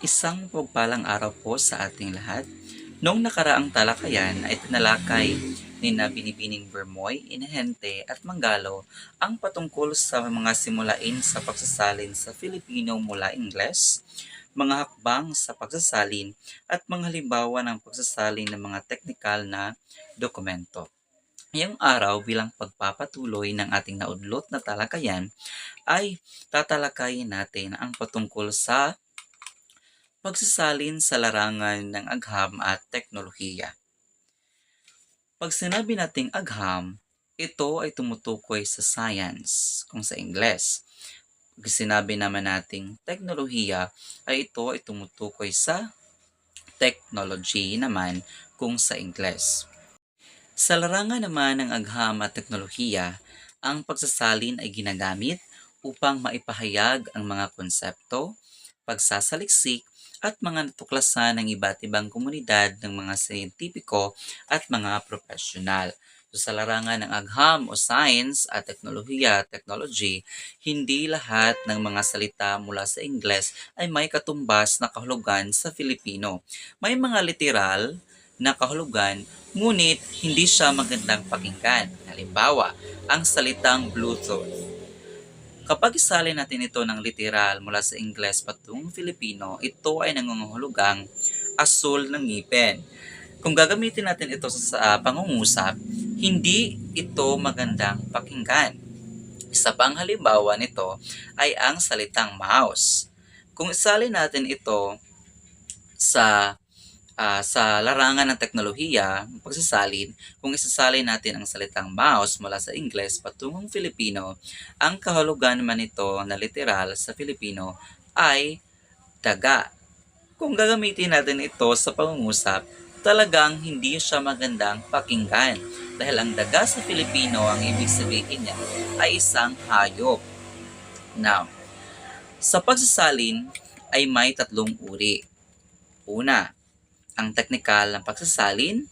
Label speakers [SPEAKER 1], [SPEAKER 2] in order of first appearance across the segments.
[SPEAKER 1] Isang pagpalang araw po sa ating lahat. Noong nakaraang talakayan ay tinalakay ni na Binibining Bermoy, Inahente at Manggalo ang patungkol sa mga simulain sa pagsasalin sa Filipino mula Ingles, mga hakbang sa pagsasalin at mga halimbawa ng pagsasalin ng mga teknikal na dokumento. Ngayong araw bilang pagpapatuloy ng ating naudlot na talakayan ay tatalakayin natin ang patungkol sa pagsasalin sa larangan ng agham at teknolohiya. Pag sinabi nating agham, ito ay tumutukoy sa science, kung sa Ingles. Pag sinabi naman nating teknolohiya, ay ito ay tumutukoy sa technology naman, kung sa Ingles. Sa larangan naman ng agham at teknolohiya, ang pagsasalin ay ginagamit upang maipahayag ang mga konsepto, pagsasaliksik at mga natuklasan ng iba't ibang komunidad ng mga siyentipiko at mga profesional. So, sa larangan ng agham o science at teknolohiya, technology, hindi lahat ng mga salita mula sa Ingles ay may katumbas na kahulugan sa Filipino. May mga literal na kahulugan, ngunit hindi siya magandang pakinggan. Halimbawa, ang salitang Bluetooth. Kapag isalin natin ito ng literal mula sa Ingles patungong Filipino, ito ay nangungahulugang asul ng ngipin. Kung gagamitin natin ito sa uh, pangungusap, hindi ito magandang pakinggan. Isa pang halimbawa nito ay ang salitang mouse. Kung isalin natin ito sa uh, sa larangan ng teknolohiya, pagsasalin, kung isasalin natin ang salitang mouse mula sa Ingles patungong Filipino, ang kahulugan naman nito na literal sa Filipino ay daga. Kung gagamitin natin ito sa pangungusap, talagang hindi siya magandang pakinggan dahil ang daga sa Filipino ang ibig sabihin niya ay isang hayop. Now, sa pagsasalin ay may tatlong uri. Una, ang teknikal ng pagsasalin.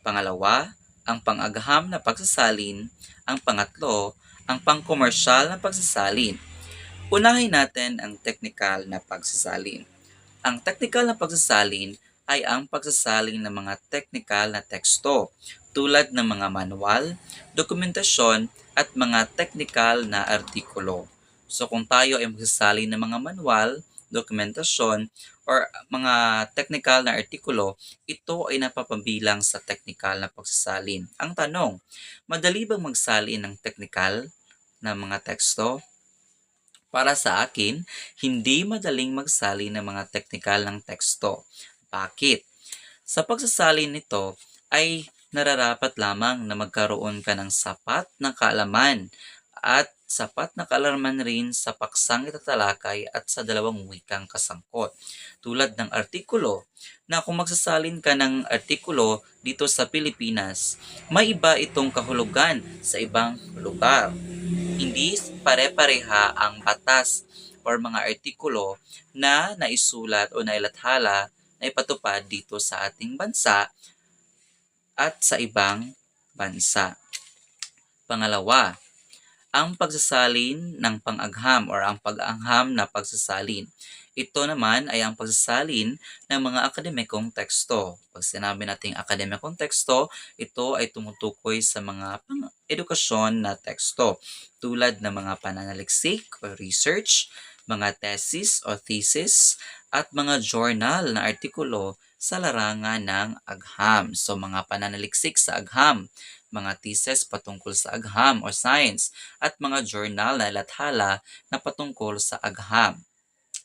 [SPEAKER 1] Pangalawa, ang pang-agham na pagsasalin. Ang pangatlo, ang pang-komersyal na pagsasalin. Unahin natin ang teknikal na pagsasalin. Ang teknikal na pagsasalin ay ang pagsasalin ng mga teknikal na teksto tulad ng mga manual, dokumentasyon at mga teknikal na artikulo. So kung tayo ay magsasalin ng mga manual, dokumentasyon, or mga technical na artikulo, ito ay napapabilang sa technical na pagsasalin. Ang tanong, madali bang magsalin ng technical na mga teksto? Para sa akin, hindi madaling magsalin ng mga technical ng teksto. Bakit? Sa pagsasalin nito ay nararapat lamang na magkaroon ka ng sapat na kaalaman at sapat na kaalaman rin sa paksang itatalakay at sa dalawang wikang kasangkot. Tulad ng artikulo, na kung magsasalin ka ng artikulo dito sa Pilipinas, may iba itong kahulugan sa ibang lugar. Hindi pare-pareha ang batas or mga artikulo na naisulat o nailathala na ipatupad dito sa ating bansa at sa ibang bansa. Pangalawa, ang pagsasalin ng pang-agham or ang pag-angham na pagsasalin. Ito naman ay ang pagsasalin ng mga akademikong teksto. Pag sinabi nating akademikong teksto, ito ay tumutukoy sa mga pang-edukasyon na teksto tulad ng mga pananaliksik o research, mga thesis o thesis, at mga journal na artikulo sa larangan ng agham. So mga pananaliksik sa agham mga thesis patungkol sa agham o science, at mga journal na lathala na patungkol sa agham.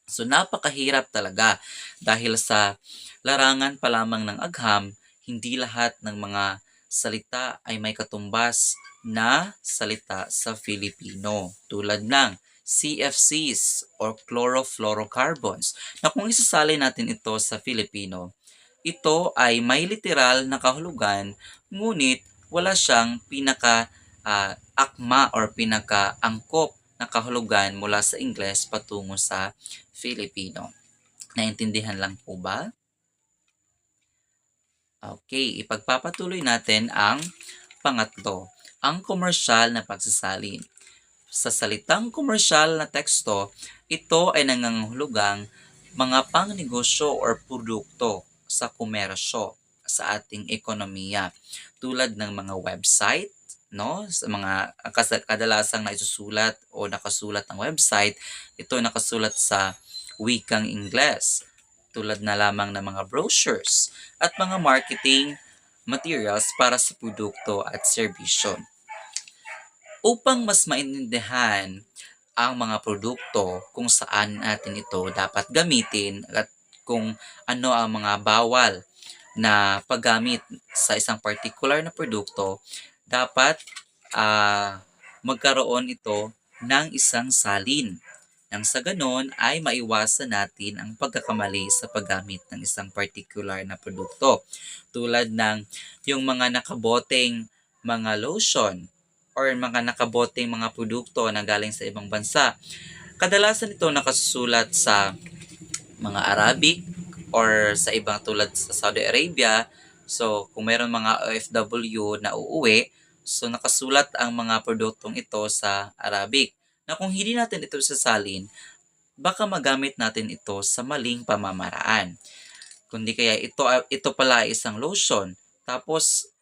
[SPEAKER 1] So napakahirap talaga dahil sa larangan pa lamang ng agham, hindi lahat ng mga salita ay may katumbas na salita sa Filipino tulad ng CFCs or chlorofluorocarbons na kung isasali natin ito sa Filipino, ito ay may literal na kahulugan ngunit wala siyang pinaka uh, akma or pinaka angkop na kahulugan mula sa Ingles patungo sa Filipino. Naintindihan lang po ba? Okay, ipagpapatuloy natin ang pangatlo, ang komersyal na pagsasalin. Sa salitang komersyal na teksto, ito ay nangangahulugang mga pangnegosyo or produkto sa komersyo sa ating ekonomiya tulad ng mga website no sa mga kadalasang naisusulat o nakasulat ng website ito nakasulat sa wikang Ingles tulad na lamang ng mga brochures at mga marketing materials para sa produkto at serbisyo. Upang mas maintindihan ang mga produkto kung saan natin ito dapat gamitin at kung ano ang mga bawal na paggamit sa isang particular na produkto, dapat ah, magkaroon ito ng isang salin. Nang sa ganon ay maiwasan natin ang pagkakamali sa paggamit ng isang particular na produkto. Tulad ng yung mga nakaboteng mga lotion or mga nakaboteng mga produkto na galing sa ibang bansa. Kadalasan ito nakasulat sa mga Arabic or sa ibang tulad sa Saudi Arabia. So, kung meron mga OFW na uuwi, so nakasulat ang mga produktong ito sa Arabic. Na kung hindi natin ito sasalin, baka magamit natin ito sa maling pamamaraan. Kundi kaya ito ito pala isang lotion. Tapos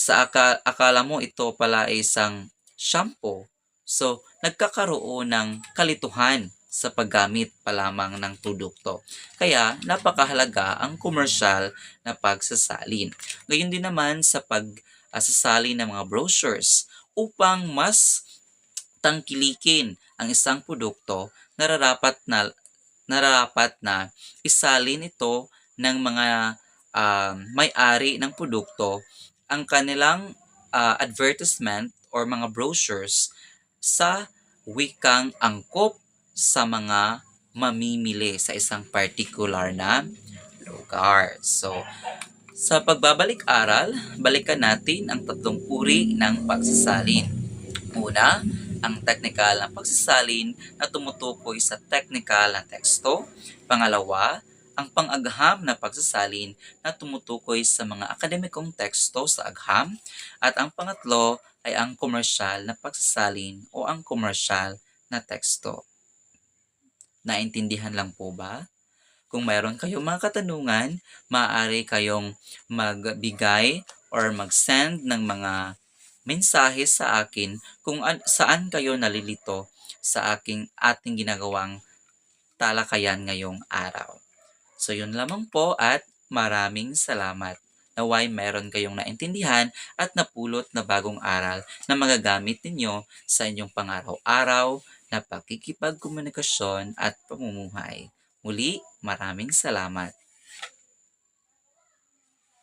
[SPEAKER 1] sa aka- akala mo ito pala ay isang shampoo. So, nagkakaroon ng kalituhan sa paggamit pa lamang ng produkto. Kaya, napakahalaga ang commercial na pagsasalin. Gayon din naman sa pagsasalin ng mga brochures upang mas tangkilikin ang isang produkto, nararapat na nararapat na isalin ito ng mga ah, may-ari ng produkto ang kanilang ah, advertisement or mga brochures sa wikang angkop sa mga mamimili sa isang particular na lugar. So, sa pagbabalik-aral, balikan natin ang tatlong uri ng pagsasalin. Una, ang technical na pagsasalin na tumutukoy sa technical na teksto. Pangalawa, ang pang-agham na pagsasalin na tumutukoy sa mga akademikong teksto sa agham. At ang pangatlo ay ang komersyal na pagsasalin o ang komersyal na teksto. Naintindihan lang po ba? Kung mayroon kayong mga katanungan, maaari kayong magbigay or mag-send ng mga mensahe sa akin kung an- saan kayo nalilito sa aking ating ginagawang talakayan ngayong araw. So yun lamang po at maraming salamat. Naway meron kayong naintindihan at napulot na bagong aral na magagamit ninyo sa inyong pang-araw-araw na pakikipagkomunikasyon at pamumuhay. Muli, maraming salamat.